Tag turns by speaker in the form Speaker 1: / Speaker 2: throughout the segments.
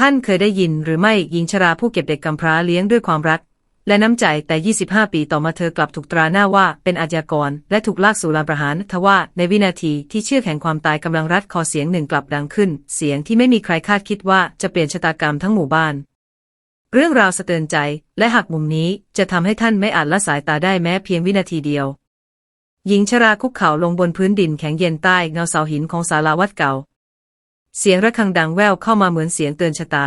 Speaker 1: ท่านเคยได้ยินหรือไม่หญิงชราผู้เก็บเด็กกำพร้าเลี้ยงด้วยความรัก และน้ำใจแต่ 25 ปีต่อมาเธอกลับถูกตราหน้าว่าเป็นอาชญากร และถูกลากสู่ลานประหารทว่าในวินาทีที่เชือกแห่งความตายกำลังรัดคอเสียงหนึ่งกลับดังขึ้น เสียงที่ไม่มีใครคาดคิดว่าจะเปลี่ยนชะตากรรมทั้งหมู่บ้าน เรื่องราวสะเตือนใจ และหักมุมนี้จะทำให้ท่านไม่อาจละสายตาได้แม้เพียงวินาทีเดียว หญิงชราคุกเข่าลงบนพื้นดินแข็งเย็นใต้เงาเสาหินของศาลาวัดเก่า เสียงระฆังดังแว่วเข้ามาเหมือนเสียงเตือนชะตา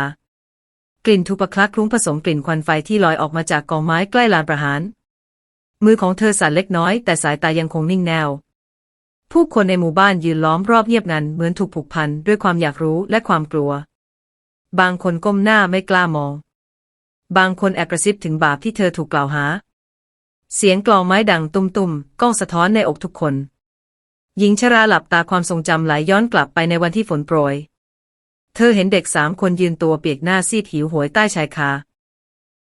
Speaker 1: กลิ่นทุปคลักคลุ้งผสมกลิ่นควันไฟที่ลอยออกมาจากกองไม้ใกล้ลานประหาร มือของเธอสั่นเล็กน้อย แต่สายตายังคงนิ่งแน่วผู้คนในหมู่บ้านยืนล้อมรอบเงียบงันเหมือนถูกผูกพันด้วยความอยากรู้และความกลัว บางคนก้มหน้าไม่กล้ามอง บางคนแอบกระซิบถึงบาปที่เธอถูกกล่าวหา เสียงกลองไม้ดังตุ้มๆก้องสะท้อนในอกทุกคน หญิงชราหลับตาความทรงจำไหลย้อนกลับไปในวันที่ฝนโปรย เธอเห็นเด็กสามคนยืนตัวเปียกหน้าซีดหิวโหยใต้ชายคา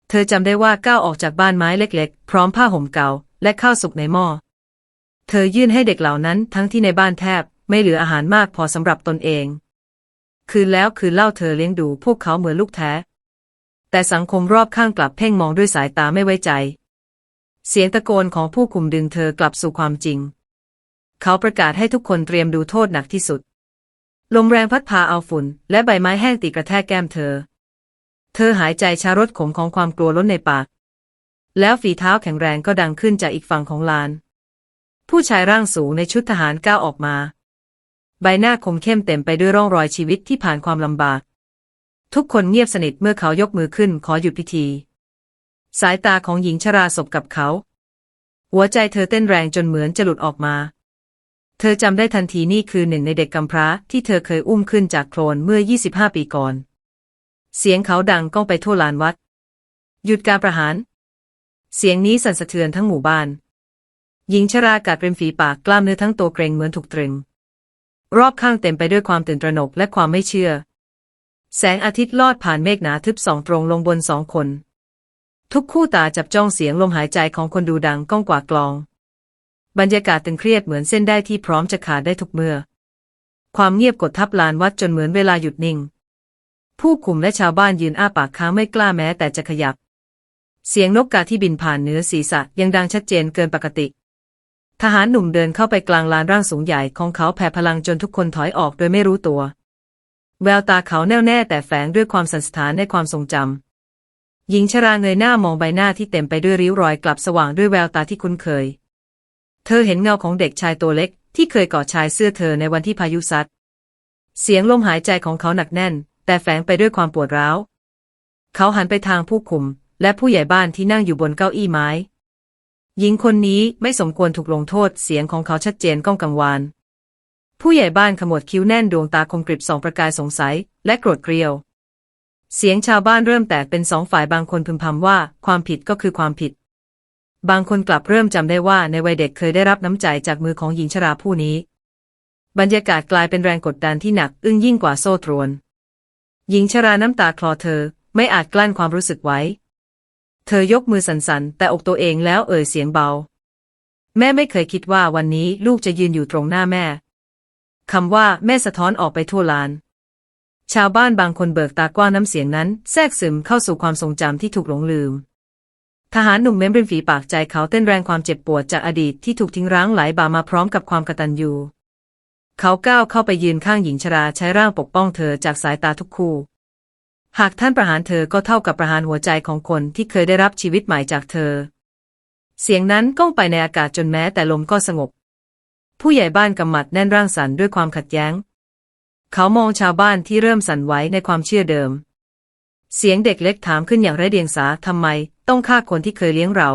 Speaker 1: เธอจำได้ว่าก้าวออกจากบ้านไม้เล็กๆ พร้อมผ้าห่มเก่า และข้าวสุกในหม้อ เธอยื่นให้เด็กเหล่านั้นทั้งที่ในบ้านแทบ ไม่เหลืออาหารมากพอสำหรับตนเอง คืนแล้วคืนเล่าเธอเลี้ยงดูพวกเขาเหมือนลูกแท้ แต่สังคมรอบข้างกลับเพ่งมองด้วยสายตาไม่ไว้ใจ เสียงตะโกนของผู้คุมดึงเธอกลับสู่ความจริง เขาประกาศให้ทุกคนเตรียมดูโทษหนักที่สุด ลมแรงพัดพาเอาฝุ่น และใบไม้แห้งตีกระแทกแก้มเธอ เธอหายใจช้ารสขมของความกลัวล้นในปาก แล้วฝีเท้าแข็งแรงก็ดังขึ้นจากอีกฝั่งของลาน ผู้ชายร่างสูงในชุดทหารก้าวออกมา ใบหน้าคมเข้มเต็มไปด้วยร่องรอยชีวิตที่ผ่านความลำบาก ทุกคนเงียบสนิทเมื่อเขายกมือขึ้นขอหยุดพิธี สายตาของหญิงชราสบกับเขา หัวใจเธอเต้นแรงจนเหมือนจะหลุดออกมา เธอจำได้ทันทีนี่คือหนึ่งในเด็กกำพร้าที่เธอเคยอุ้มขึ้นจากโคลนเมื่อ 25 ปีก่อน เสียงเขาดังก้องไปทั่วลานวัด หยุดการประหาร เสียงนี้สั่นสะเทือนทั้งหมู่บ้าน หญิงชรากัดริมฝีปากกล้ามเนื้อทั้งตัวเกรงเหมือนถูกตรึง รอบข้างเต็มไปด้วยความตื่นตระหนกและความไม่เชื่อ แสงอาทิตย์ลอดผ่านเมฆหนาทึบสองตรงลงบนสองคน ทุกคู่ตาจับจ้องเสียงลมหายใจของคนดูดังก้องกว่ากลอง บรรยากาศตึงเครียดเหมือนเส้นได้ที่พร้อมจะขาดได้ทุกเมื่อ ความเงียบกดทับลานวัดจนเหมือนเวลาหยุดนิ่ง ผู้คุมและชาวบ้านยืนอ้าปากค้างไม่กล้าแม้แต่จะขยับ เสียงนกกาที่บินผ่านเหนือศีรษะยังดังชัดเจนเกินปกติ ทหารหนุ่มเดินเข้าไปกลางลานร่างสูงใหญ่ของเขาแผ่พลังจนทุกคนถอยออกโดยไม่รู้ตัว แววตาเขาแน่วแน่แต่แฝงด้วยความสันสถานในความทรงจำหญิงชราเงยหน้ามองใบหน้าที่เต็มไปด้วยริ้วรอยกลับสว่างด้วยแววตาที่คุ้นเคย เธอเห็นเงาของเด็กชายตัวเล็กที่เคยกอดชายเสื้อเธอในวันที่พายุซัด เสียงลมหายใจของเขาหนักแน่น แต่แฝงไปด้วยความปวดร้าว เขาหันไปทางผู้คุม และผู้ใหญ่บ้านที่นั่งอยู่บนเก้าอี้ไม้ หญิงคนนี้ไม่สมควรถูกลงโทษ เสียงของเขาชัดเจนก้องกังวาน ผู้ใหญ่บ้านขมวดคิ้วแน่นดวงตาคมกริบสองประกายสงสัย และโกรธเกรียว เสียงชาวบ้านเริ่มแตกเป็นสองฝ่ายบางคนพึมพำว่า ความผิดก็คือความผิด บางคนกลับเริ่มจำได้ว่าในวัยเด็กเคยได้รับน้ำใจจากมือของหญิงชราผู้นี้ บรรยากาศกลายเป็นแรงกดดันที่หนักอึ้งยิ่งกว่าโซ่ตรวน หญิงชราน้ำตาคลอเธอไม่อาจกลั้นความรู้สึกไว้ เธอยกมือสั่นๆ แต่อกตัวเองแล้วเอ่ยเสียงเบา แม่ไม่เคยคิดว่าวันนี้ลูกจะยืนอยู่ตรงหน้าแม่คำว่าแม่สะท้อนออกไปทั่วลาน ชาวบ้านบางคนเบิกตากว้างน้ำเสียงนั้น แทรกซึมเข้าสู่ความทรงจำที่ถูกหลงลืม ทหารหนุ่มเม้มริมฝีปากใจเขาเต้นแรงความเจ็บปวดจากอดีตที่ถูกทิ้งร้างหลายบามาพร้อมกับความกตัญญูเขาก้าวเข้าไปยืนข้างหญิงชราใช้ร่างปกป้องเธอจากสายตาทุกคู่ หากท่านประหารเธอก็เท่ากับประหารหัวใจของคนที่เคยได้รับชีวิตใหม่จากเธอ เสียงนั้นก้องไปในอากาศจนแม้แต่ลมก็สงบ ผู้ใหญ่บ้านกำมัดแน่นร่างสันด้วยความขัดแย้ง เขามองชาวบ้านที่เริ่มสั่นไหวในความเชื่อเดิม เสียงเด็กเล็กถามขึ้นอย่างไร้เดียงสาทำไม ต้องฆ่าคนที่เคยเลี้ยงเรา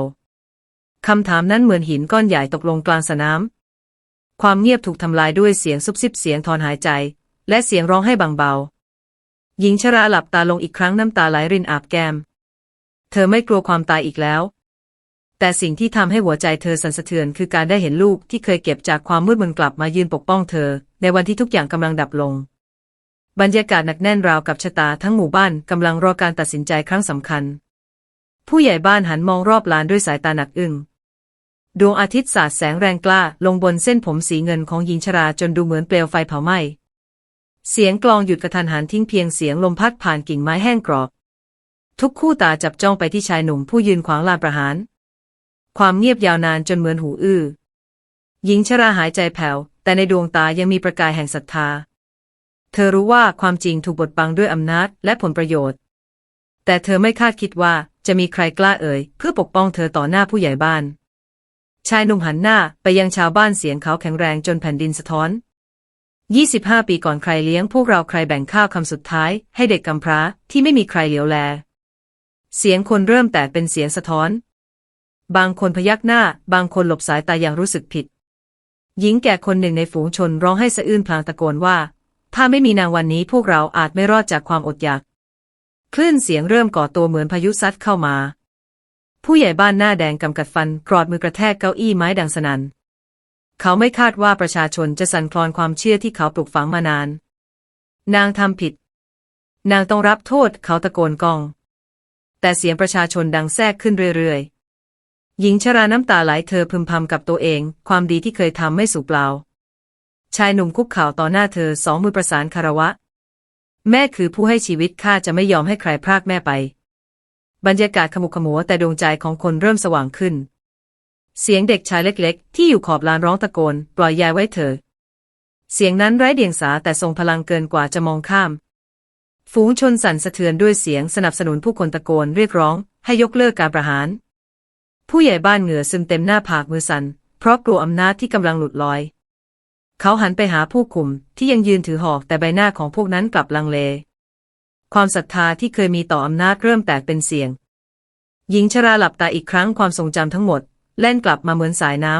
Speaker 1: คำถามนั้นเหมือนหินก้อนใหญ่ตกลงกลางสนาม ความเงียบถูกทำลายด้วยเสียงซุบซิบเสียงถอนหายใจ และเสียงร้องให้บางเบา หญิงชราหลับตาลงอีกครั้งน้ำตาไหลรินอาบแก้ม เธอไม่กลัวความตายอีกแล้ว แต่สิ่งที่ทำให้หัวใจเธอสั่นสะเทือนคือการได้เห็นลูกที่เคยเก็บจากความมืดมนกลับมายืนปกป้องเธอ ในวันที่ทุกอย่างกำลังดับลง บรรยากาศหนักแน่นราวกับชะตาทั้งหมู่บ้านกำลังรอการตัดสินใจครั้งสำคัญ ผู้ใหญ่บ้านหันมองรอบลานด้วยสายตาหนักอึ้งดวงอาทิตย์สาดแสงแรงกล้าลงบนเส้นผมสีเงินของหญิงชราจนดูเหมือนเปลวไฟเผาไหม้ เสียงกลองหยุดกระทันหันทิ้งเพียงเสียงลมพัดผ่านกิ่งไม้แห้งกรอบ ทุกคู่ตาจับจ้องไปที่ชายหนุ่มผู้ยืนขวางลานประหาร ความเงียบยาวนานจนเหมือนหูอื้อ หญิงชราหายใจแผ่วแต่ในดวงตายังมีประกายแห่งศรัทธา เธอรู้ว่าความจริงถูกบดบังด้วยอำนาจและผลประโยชน์ แต่เธอไม่คาดคิดว่า จะมีใครกล้าเอ่ย เพื่อปกป้องเธอต่อหน้าผู้ใหญ่บ้าน ชายหนุ่มหันหน้าไปยังชาวบ้านเสียงเขาแข็งแรงจนแผ่นดินสะท้อน 25 ปีก่อนใครเลี้ยงพวกเราใครแบ่งข้าวคำสุดท้าย ให้เด็กกำพร้าที่ไม่มีใครเหลียวแล เสียงคนเริ่มแตกเป็นเสียงสะท้อน บางคนพยักหน้า บางคนหลบสายตาอย่างรู้สึกผิด หญิงแก่คนหนึ่งในฝูงชนร้องให้สะอื้นพลางตะโกนว่า ถ้าไม่มีนางวันนี้พวกเราอาจไม่รอดจากความอดอยาก คลื่นเสียงเริ่มก่อตัวเหมือนพายุซัดเข้ามา ผู้ใหญ่บ้านหน้าแดงกำกัดฟันกรอดมือกระแทกเก้าอี้ไม้ดังสนัน่น เขาไม่คาดว่าประชาชนจะสั่นคลอนความเชื่อที่เขาปลูกฝังมานาน นางทำผิด นางต้องรับโทษเขาตะโกนกอง แต่เสียงประชาชนดังแทรกขึ้นเรื่อยๆ หญิงชราน้ำตาไหลเธอพึมพำกับตัวเอง ความดีที่เคยทำไม่สูญเปล่า ชายหนุ่มคุกเข่าต่อหน้าเธอสองมือประสานคารวะ แม่คือผู้ให้ชีวิตข้าจะไม่ยอมให้ใครพรากแม่ไป บรรยากาศขมุขมัวแต่ดวงใจของคนเริ่มสว่างขึ้น เสียงเด็กชายเล็กๆ ที่อยู่ขอบลานร้องตะโกน ปล่อยยายไว้เถอะเสียงนั้นไร้เดียงสาแต่ทรงพลังเกินกว่าจะมองข้าม ฝูงชนสั่นสะเทือนด้วยเสียงสนับสนุนผู้คนตะโกนเรียกร้อง ให้ยกเลิกการประหาร ผู้ใหญ่บ้านเหงื่อซึมเต็มหน้าผากมือสัน่นเพราะกลัวอำนาจที่กำลังหลุดลอย เขาหันไปหาผู้คุมที่ยังยืนถือหอกแต่ใบหน้าของพวกนั้นกลับลังเล ความศรัทธาที่เคยมีต่ออำนาจเริ่มแตกเป็นเสียง หญิงชราหลับตาอีกครั้งความทรงจำทั้งหมดแล่นกลับมาเหมือนสายน้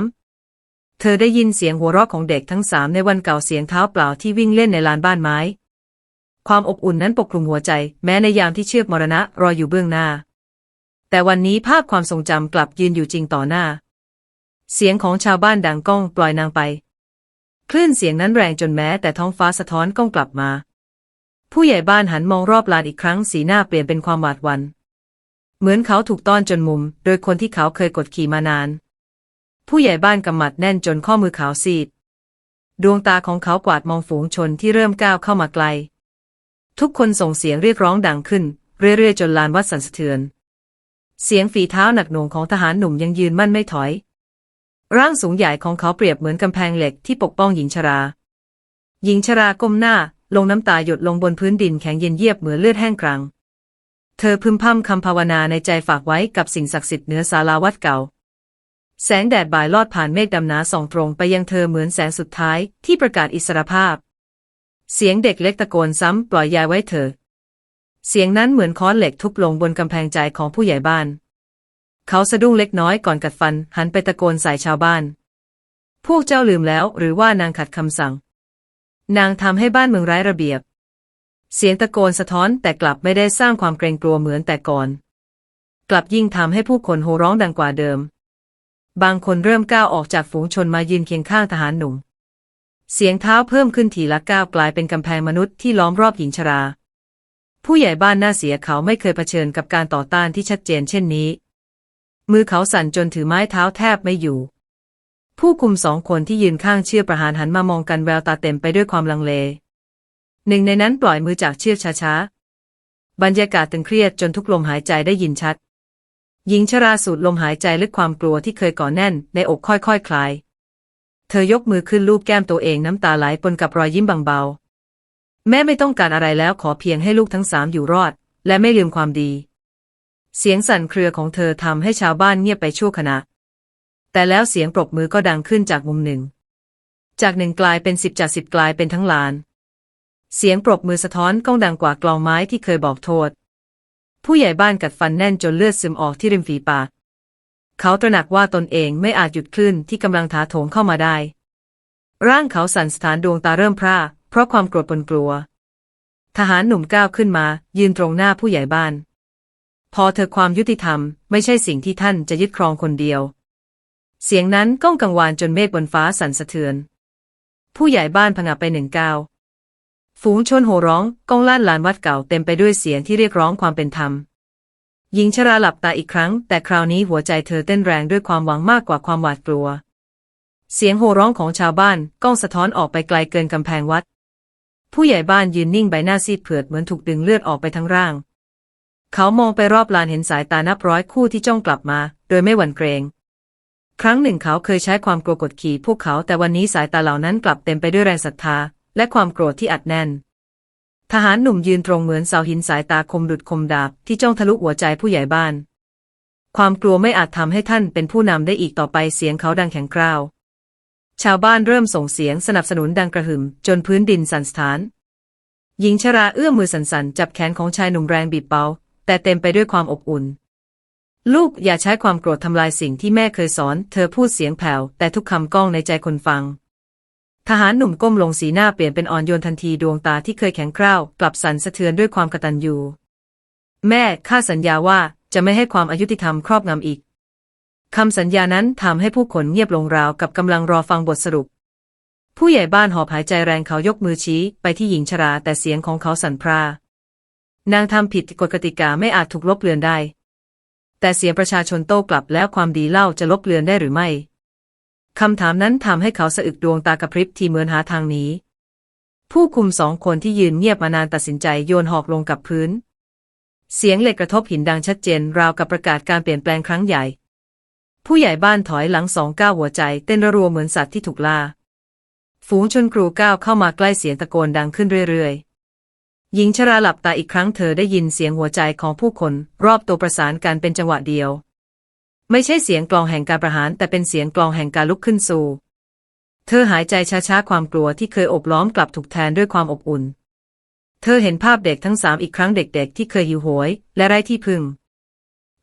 Speaker 1: ำ เธอได้ยินเสียงหัวเราะของเด็กทั้งสามในวันเก่าเสียงเท้าเปล่าที่วิ่งเล่นในลานบ้านไม้ ความอบอุ่นนั้นปกคลุมหัวใจ แม้ในยามที่เชือกมรณะรออยู่เบื้องหน้า แต่วันนี้ภาพความทรงจำกลับยืนอยู่จริงต่อหน้า เสียงของชาวบ้านดังก้องปล่อยนางไป คลื่นเสียงนั้นแรงจนแม้แต่ท้องฟ้าสะท้อนก้องกลับมา ผู้ใหญ่บ้านหันมองรอบลานอีกครั้งสีหน้าเปลี่ยนเป็นความหวาดหวัน่นเหมือนเขาถูกต้อนจนมุม โดยคนที่เขาเคยกดขี่มานาน ผู้ใหญ่บ้านกำมัดแน่นจนข้อมือขาวซีด ดวงตาของเขากวาดมองฝูงชนที่เริ่มก้าวเข้ามาไกล ทุกคนส่งเสียงเรียกร้องดังขึ้น เรื่อยๆ จนลานวัดสั่นสะเทือน เสียงฝีเท้าหนักหน่วงของทหารหนุ่มยังยืนมั่นไม่ถอย ร่างสูงใหญ่ของเขาเปรียบเหมือนกำแพงเหล็กที่ปกป้องหญิงชรา หญิงชราก้มหน้า ลงน้ำตาหยดลงบนพื้นดินแข็งเย็นเยียบเหมือนเลือดแห้งกรัง เธอพึมพำคำภาวนาในใจฝากไว้กับสิ่งศักดิ์สิทธิ์เหนือศาลาวัดเก่า แสงแดดบ่ายลอดผ่านเมฆดำหนาส่องตรงไปยังเธอเหมือนแสงสุดท้ายที่ประกาศอิสรภาพ เสียงเด็กเล็กตะโกนซ้ำปล่อยยายไว้เถอเสียงนั้นเหมือนค้อนเหล็กทุบลงบนกำแพงใจของผู้ใหญ่บ้าน เขาสะดุ้งเล็กน้อยก่อนกัดฟัน หันไปตะโกนใส่ชาวบ้าน พวกเจ้าลืมแล้ว หรือว่านางขัดคำสั่ง นางทำให้บ้านเมืองไร้ระเบียบ เสียงตะโกนสะท้อนแต่กลับไม่ได้สร้างความเกรงกลัวเหมือนแต่ก่อน กลับยิ่งทำให้ผู้คนโห่ร้องดังกว่าเดิม บางคนเริ่มก้าวออกจากฝูงชนมายืนเคียงข้างทหารหนุ่ม เสียงเท้าเพิ่มขึ้นทีละก้าวกลายเป็นกำแพงมนุษย์ที่ล้อมรอบหญิงชรา ผู้ใหญ่บ้านหน้าเสียเขาไม่เคยเผชิญกับการต่อต้านที่ชัดเจนเช่นนี้ มือเขาสั่นจนถือไม้เท้าแทบไม่อยู่ ผู้คุมสองคนที่ยืนข้างเชื่อประหารหันมามองกันแววตาเต็มไปด้วยความลังเล หนึ่งในนั้นปล่อยมือจากเชือกช้าๆ บรรยากาศตึงเครียดจนทุกลมหายใจได้ยินชัด หญิงชราสูดลมหายใจลึกความกลัวที่เคยก่อแน่นในอกค่อยๆคคลาย เธอยกมือขึ้นลูบแก้มตัวเองน้ำตาไหลปนกับรอยยิ้มบางเบาแม่ไม่ต้องการอะไรแล้วขอเพียงให้ลูกทั้งสามอยู่รอด และไม่ลืมความดี เสียงสั่นเครือของเธอทำให้ชาวบ้านเงียบไปชั่วขณะ แต่แล้วเสียงปรบมือก็ดังขึ้นจากมุมหนึ่ง จากหนึ่งกลายเป็นสิบจากสิบกลายเป็นทั้งลาน เสียงปรบมือสะท้อนก้องดังกว่ากลองไม้ที่เคยบอกโทษ ผู้ใหญ่บ้านกัดฟันแน่นจนเลือดซึมออกที่ริมฝีปาก เขาตระหนักว่าตนเองไม่อาจหยุดคลื่นที่กำลังถาโถมเข้ามาได้ ร่างเขาสั่นสถานดวงตาเริ่มพร่าเพราะความโกรธปนกลัว ทหารหนุ่มก้าวขึ้นมา ยืนตรงหน้าผู้ใหญ่บ้าน พอเธอความยุติธรรมไม่ใช่สิ่งที่ท่านจะยึดครองคนเดียว เสียงนั้นก้องกังวานจนเมฆบนฟ้าสั่นสะเทือน ผู้ใหญ่บ้านผงะไปหนึ่งก้าวฝูงชนโห่ร้องก้องลั่นลานวัดเก่าเต็มไปด้วยเสียงที่เรียกร้องความเป็นธรรม หญิงชราหลับตาอีกครั้ง แต่คราวนี้หัวใจเธอเต้นแรงด้วยความหวังมากกว่าความหวาดกลัว เสียงโห่ร้องของชาวบ้านก้องสะท้อนออกไปไกลเกินกำแพงวัด ผู้ใหญ่บ้านยืนนิ่งใบหน้าซีดเผือดเหมือนถูกดึงเลือดออกไปทั้งร่าง เขามองไปรอบลานเห็นสายตานับร้อยคู่ที่จ้องกลับมา โดยไม่หวั่นเกรง ครั้งหนึ่งเขาเคยใช้ความกลัวกดขี่พวกเขาแต่วันนี้สายตาเหล่านั้นกลับเต็มไปด้วยแรงศรัทธา และความโกรธที่อัดแน่น ทหารหนุ่มยืนตรงเหมือนเสาหินสายตาคมดุดคมดาบที่จ้องทะลุหัวใจผู้ใหญ่บ้าน ความกลัวไม่อาจทำให้ท่านเป็นผู้นำได้อีกต่อไปเสียงเขาดังแข็งกร้าว ชาวบ้านเริ่มส่งเสียงสนับสนุนดังกระหึ่มจนพื้นดินสั่นสะท้านหญิงชราเอื้อมมือสั่นๆจับแขนของชายหนุ่มแรงบีบเบา แต่เต็มไปด้วยความอบอุ่น ลูกอย่าใช้ความโกรธทำลายสิ่งที่แม่เคยสอน เธอพูดเสียงแผ่วแต่ทุกคำก้องในใจคนฟัง ทหารหนุ่มก้มลงสีหน้าเปลี่ยนเป็นอ่อนโยนทันทีดวงตาที่เคยแข็งกร้าวกลับสั่นสะเทือนด้วยความกตัญญูแม่ข้าสัญญาว่าจะไม่ให้ความอายุติธรรมครอบงำอีกคำสัญญานั้นทำให้ผู้คนเงียบลงราวกับกำลังรอฟังบทสรุป ผู้ใหญ่บ้านหอบหายใจแรงเขายกมือชี้ไปที่หญิงชราแต่เสียงของเขาสั่นพร่า นางทำผิดกฎกติกาไม่อาจถูกลบเลือนได้ แต่เสียงประชาชนโต้กลับแล้วความดีเล่าจะลบเลือนได้หรือไม่คำถามนั้นทำให้เขาสะอึกดวงตากระพริบที่เหมือนหาทางหนีผู้คุมสองคนที่ยืนเงียบมานานตัดสินใจโยนหอกลงกับพื้น เสียงเหล็กกระทบหินดังชัดเจนราวกับประกาศการเปลี่ยนแปลงครั้งใหญ่ ผู้ใหญ่บ้านถอยหลังสองก้าวหัวใจเต้นระรัวเหมือนสัตว์ที่ถูกล่า ฝูงชนกรูก้าวเข้ามาใกล้เสียงตะโกนดังขึ้นเรื่อยๆ หญิงชราหลับตาอีกครั้งเธอได้ยินเสียงหัวใจของผู้คน รอบตัวประสานกันเป็นจังหวะเดียว ไม่ใช่เสียงกลองแห่งการประหาร แต่เป็นเสียงกลองแห่งการลุกขึ้นสู่ เธอหายใจช้าๆความกลัวที่เคยอบล้อมกลับถูกแทนด้วยความอบอุ่น เธอเห็นภาพเด็กทั้งสามอีกครั้งเด็กๆ ที่เคยหิวโหย และไร้ที่พึ่ง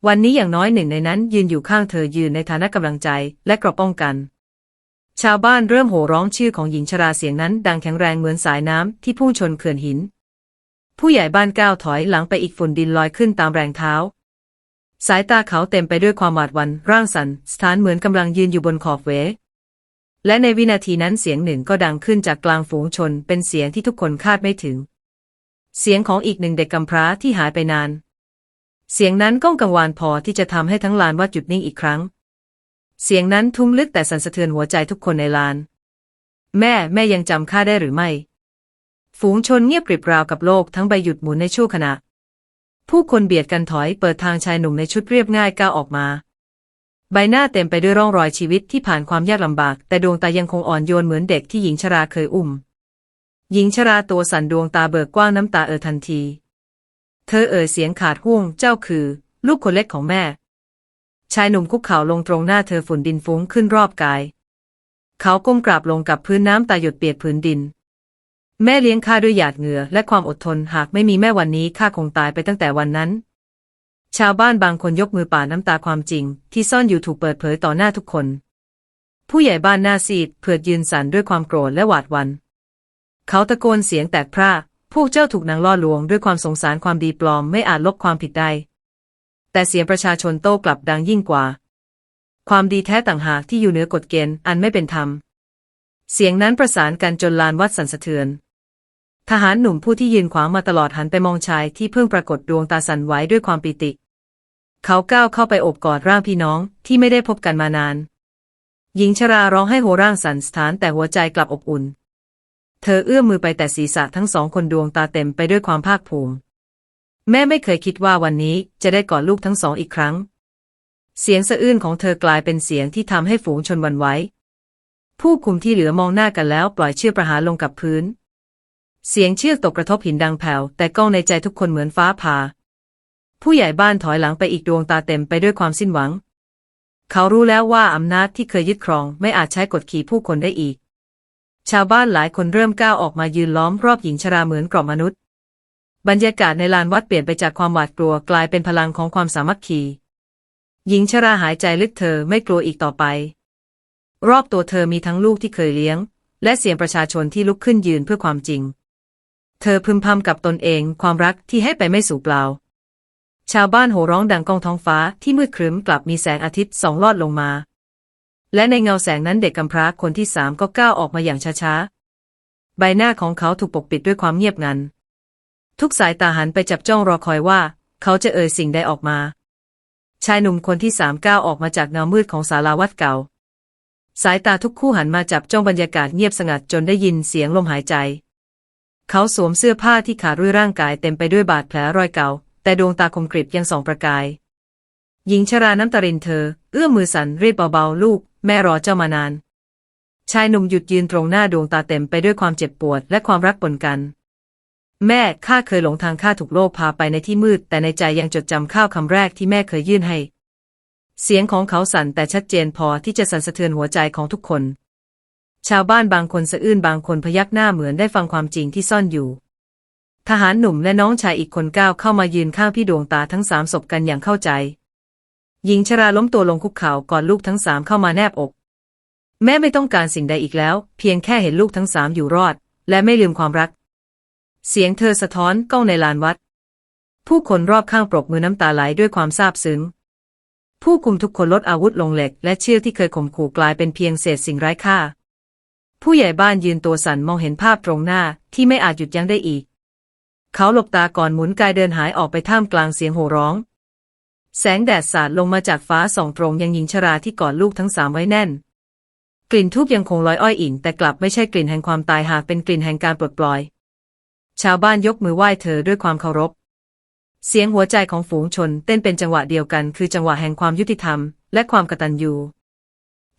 Speaker 1: วันนี้อย่างน้อยหนึ่งในนั้นยืนอยู่ข้างเธอยืนในฐานะกำลังใจและกระป้องกันชาวบ้านเริ่มโห่ร้องชื่อของหญิงชราเสียงนั้น ดังแข็งแรงเหมือนสายน้ำที่พุ่งชนเขื่อนหิน ผู้ใหญ่บ้านก้าวถอยหลังไปอีกฝุ่นดินลอยขึ้นตามแรงเท้า สายตาเขาเต็มไปด้วยความหวาดหวัน่นร่างสันสถานเหมือนกำลังยืนอยู่บนขอบเว และในวินาทีนั้นเสียงหนึ่งก็ดังขึ้นจากกลางฝูงชนเป็นเสียงที่ทุกคนคาดไม่ถึง เสียงของอีกหนึ่งเด็กกำพร้าที่หายไปนาน เสียงนั้นก้องกังวานพอที่จะทำให้ทั้งลานวัดหยุดนิ่งอีกครั้ง เสียงนั้นทุ้มลึกแต่สั่นสะเทือนหัวใจทุกคนในลาน แม่แม่ยังจำข้าได้หรือไม่ ฝูงชนเงียบกริบราวกับโลกทั้งใบหยุดหมุนในชั่วขณะ ผู้คนเบียดกันถอยเปิดทางชายหนุ่มในชุดเรียบง่ายก้าวออกมา ใบหน้าเต็มไปด้วยร่องรอยชีวิตที่ผ่านความยากลำบาก แต่ดวงตายังคงอ่อนโยนเหมือนเด็กที่หญิงชราเคยอุ้ม หญิงชราตัวสั่นดวงตาเบิกกว้างน้ำตาเอ่อทันที เธอเอ่ยเสียงขาดห่วงเจ้าคือ ลูกคนเล็กของแม่ ชายหนุ่มคุกเข่าลงตรงหน้าเธอฝุ่นดินฟุ้งขึ้นรอบกาย เขาก้มกราบลงกับพื้นน้ำตาหยดเปียกพื้นดิน แม่เลี้ยงข้าด้วยหยาดเหงื่อและความอดทนหากไม่มีแม่วันนี้ข้าคงตายไปตั้งแต่วันนั้น ชาวบ้านบางคนยกมือป่าน้ำตาความจริง ที่ซ่อนอยู่ถูกเปิดเผยต่อหน้าทุกคน ผู้ใหญ่บ้านหน้าซีดเผือดยืนสั่นด้วยความโกรธและหวาดวัน เขาตะโกนเสียงแตกพร่าพวกเจ้าถูกนางล่อลวงด้วยความสงสารความดีปลอมไม่อาจลบความผิดได้ แต่เสียงประชาชนโต้กลับดังยิ่งกว่า ความดีแท้ต่างหากที่อยู่เหนือกฎเกณฑ์อันไม่เป็นธรรม เสียงนั้นประสานกันจนลานวัดสั่นสะเทือน ทหารหนุ่มผู้ที่ยืนขวางมาตลอดหันไปมองชายที่เพิ่งปรากฏดวงตาสั่นไหวด้วยความปิติ เขาก้าวเข้าไปโอบกอดร่างพี่น้องที่ไม่ได้พบกันมานาน หญิงชราร้องให้โหร่างสั่นสถานแต่หัวใจกลับอบอุ่น เธอเอื้อมมือไปแต่ศีรษะทั้งสองคนดวงตาเต็มไปด้วยความภาคภูมิ แม่ไม่เคยคิดว่าวันนี้จะได้กอดลูกทั้งสองอีกครั้ง เสียงสะอื้นของเธอกลายเป็นเสียงที่ทำให้ฝูงชนวันไหวผู้คุมที่เหลือมองหน้ากันแล้วปล่อยเชือกประหารลงกับพื้น เสียงเชือกตกกระทบหินดังแผ่วแต่ก้องในใจทุกคนเหมือนฟ้าผ่า ผู้ใหญ่บ้านถอยหลังไปอีกดวงตาเต็มไปด้วยความสิ้นหวัง เขารู้แล้วว่าอำนาจที่เคยยึดครองไม่อาจใช้กดขี่ผู้คนได้อีก ชาวบ้านหลายคนเริ่มก้าวออกมายืนล้อมรอบหญิงชราเหมือนกล่อมมนุษย์ บรรยากาศในลานวัดเปลี่ยนไปจากความหวาดกลัวกลายเป็นพลังของความสามัคคีหญิงชราหายใจลึกเธอไม่กลัวอีกต่อไป รอบตัวเธอมีทั้งลูกที่เคยเลี้ยง และเสียงประชาชนที่ลุกขึ้นยืนเพื่อความจริง เธอพึมพำกับตนเองความรักที่ให้ไปไม่สูญเปล่า ชาวบ้านโห่ร้องดังกองท้องฟ้าที่มืดครึ้มกลับมีแสงอาทิตย์สองลอดลงมา และในเงาแสงนั้นเด็กกำพร้าคนที่สามก็ก้าวออกมาอย่างช้าๆ ใบหน้าของเขาถูกปกปิดด้วยความเงียบงัน ทุกสายตาหันไปจับจ้องรอคอยว่า เขาจะเอ่ยสิ่งใดออกมา ชายหนุ่มคนที่สามก้าวออกมาจากเงามืดของศาลาวัดเก่า สายตาทุกคู่หันมาจับจ้องบรรยากาศเงียบสงัดจนได้ยินเสียงลมหายใจ เขาสวมเสื้อผ้าที่ขาดด้วยร่างกายเต็มไปด้วยบาดแผลรอยเก่า แต่ดวงตาคมกริบยังส่องประกาย หญิงชราน้ำตารินเธอ เอื้อมมือสั่นเรียกเบาๆ ลูก แม่รอเจ้ามานาน ชายหนุ่มหยุดยืนตรงหน้าดวงตาเต็มไปด้วยความเจ็บปวดและความรักปนกัน แม่ข้าเคยหลงทางข้าถูกโลกพาไปในที่มืด แต่ในใจยังจดจำข้าวคำแรกที่แม่เคยยื่นให้ เสียงของเขาสั่นแต่ชัดเจนพอที่จะสั่นสะเทือนหัวใจของทุกคน ชาวบ้านบางคนสะอื้นบางคนพยักหน้าเหมือนได้ฟังความจริงที่ซ่อนอยู่ ทหารหนุ่มและน้องชายอีกคนก้าวเข้ามายืนข้างพี่ดวงตาทั้งสามศพกันอย่างเข้าใจ หญิงชราล้มตัวลงคุกเข่าก่อนลูกทั้งสามเข้ามาแนบอก แม่ไม่ต้องการสิ่งใดอีกแล้ว เพียงแค่เห็นลูกทั้งสามอยู่รอด และไม่ลืมความรัก เสียงเธอสะท้อนก้องในลานวัด ผู้คนรอบข้างปรบมือน้ำตาไหลด้วยความซาบซึ้งผู้คุมทุกคนลดอาวุธลงเหล็ก และเชือกที่เคยข่มขู่กลายเป็นเพียงเศษสิ่งไร้ค่า ผู้ใหญ่บ้านยืนตัวสั่นมองเห็นภาพตรงหน้าที่ไม่อาจหยุดยั้งได้อีก เขาหลบตาก่อนหมุนกายเดินหายออกไปท่ามกลางเสียงโห่ร้อง แสงแดดสาดลงมาจากฟ้าส่องตรงยังหญิงชราที่กอดลูกทั้งสามไว้แน่น กลิ่นทูบยังคงลอยอ้อยอิ่งแต่กลับไม่ใช่กลิ่นแห่งความตายหากเป็นกลิ่นแห่งการปลดปล่อย ชาวบ้านยกมือไหว้เธอด้วยความเคารพ เสียงหัวใจของฝูงชนเต้นเป็นจังหวะเดียวกันคือจังหวะแห่งความยุติธรรม และความกตัญญู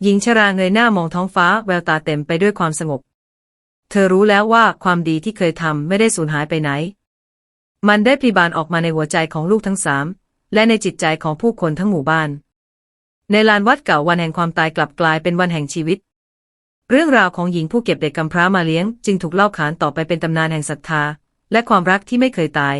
Speaker 1: หญิงชราเงยหน้ามองท้องฟ้าแววตาเต็มไปด้วยความสงบ เธอรู้แล้วว่าความดีที่เคยทำไม่ได้สูญหายไปไหน มันได้พลีบานออกมาในหัวใจของลูกทั้งสาม และในจิตใจของผู้คนทั้งหมู่บ้าน ในลานวัดเก่าวันแห่งความตายกลับกลายเป็นวันแห่งชีวิต เรื่องราวของหญิงผู้เก็บเด็กกำพร้ามาเลี้ยง จึงถูกเล่าขานต่อไปเป็นตำนานแห่งศรัทธา และความรักที่ไม่เคยตาย